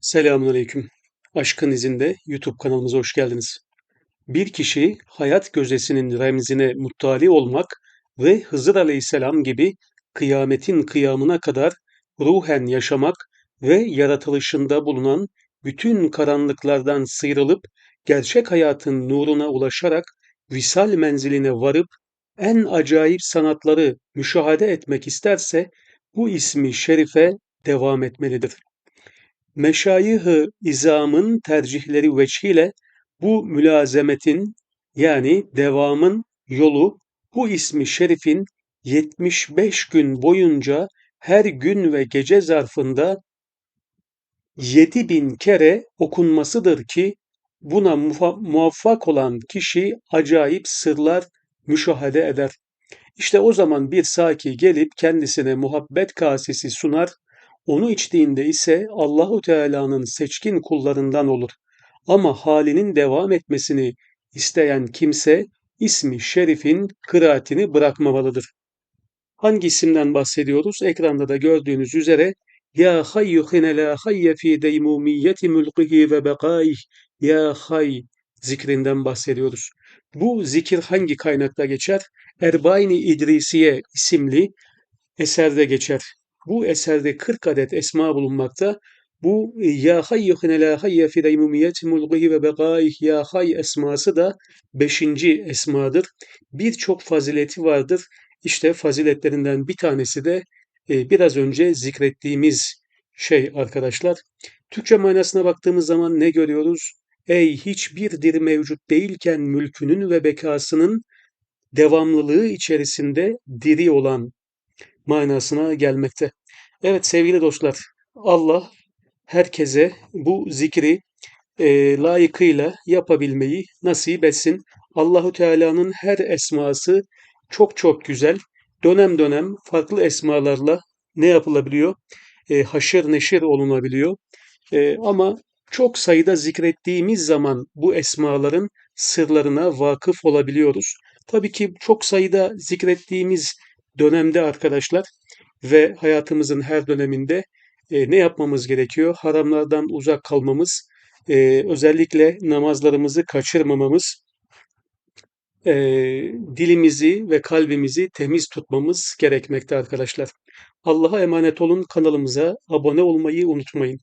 Selamünaleyküm. Aşkın izinde YouTube kanalımıza hoş geldiniz. Bir kişi hayat gözdesinin remzine muttali olmak ve Hızır Aleyhisselam gibi kıyametin kıyamına kadar ruhen yaşamak ve yaratılışında bulunan bütün karanlıklardan sıyrılıp gerçek hayatın nuruna ulaşarak visal menziline varıp en acayip sanatları müşahede etmek isterse bu ismi şerife devam etmelidir. Meşayih-ı İzam'ın tercihleri veçhiyle bu mülazemetin yani devamın yolu bu ismi şerifin 75 gün boyunca her gün ve gece zarfında 7000 kere okunmasıdır ki buna muvaffak olan kişi acayip sırlar müşahede eder. İşte o zaman bir saki gelip kendisine muhabbet kasesi sunar onu içtiğinde ise Allahu Teala'nın seçkin kullarından olur. Ama halinin devam etmesini isteyen kimse ismi şerifin kıraatini bırakmamalıdır. Hangi isimden bahsediyoruz? Ekranda da gördüğünüz üzere Ya hayyu hine la hayye fi deymumiyeti mülkihi ve bekaih Ya hay zikrinden bahsediyoruz. Bu zikir hangi kaynakta geçer? Erbaini İdrisiye isimli eserde geçer. Bu eserde 40 adet esma bulunmakta. Bu Ya Hayy la hayye fi daymumiyeti mulgihi ve begaih Ya Hay esması da 5. esmadır. Birçok fazileti vardır. İşte faziletlerinden bir tanesi de e, biraz önce zikrettiğimiz şey arkadaşlar. Türkçe manasına baktığımız zaman ne görüyoruz? Ey hiçbir diri mevcut değilken mülkünün ve bekasının devamlılığı içerisinde diri olan manasına gelmekte. Evet sevgili dostlar, Allah herkese bu zikri e, layıkıyla yapabilmeyi nasip etsin. Allahu Teala'nın her esması çok çok güzel. Dönem dönem farklı esmalarla ne yapılabiliyor? E, haşır neşir olunabiliyor. E, ama çok sayıda zikrettiğimiz zaman bu esmaların sırlarına vakıf olabiliyoruz. Tabii ki çok sayıda zikrettiğimiz dönemde arkadaşlar ve hayatımızın her döneminde e, ne yapmamız gerekiyor? Haramlardan uzak kalmamız, e, özellikle namazlarımızı kaçırmamamız, e, dilimizi ve kalbimizi temiz tutmamız gerekmekte arkadaşlar. Allah'a emanet olun, kanalımıza abone olmayı unutmayın.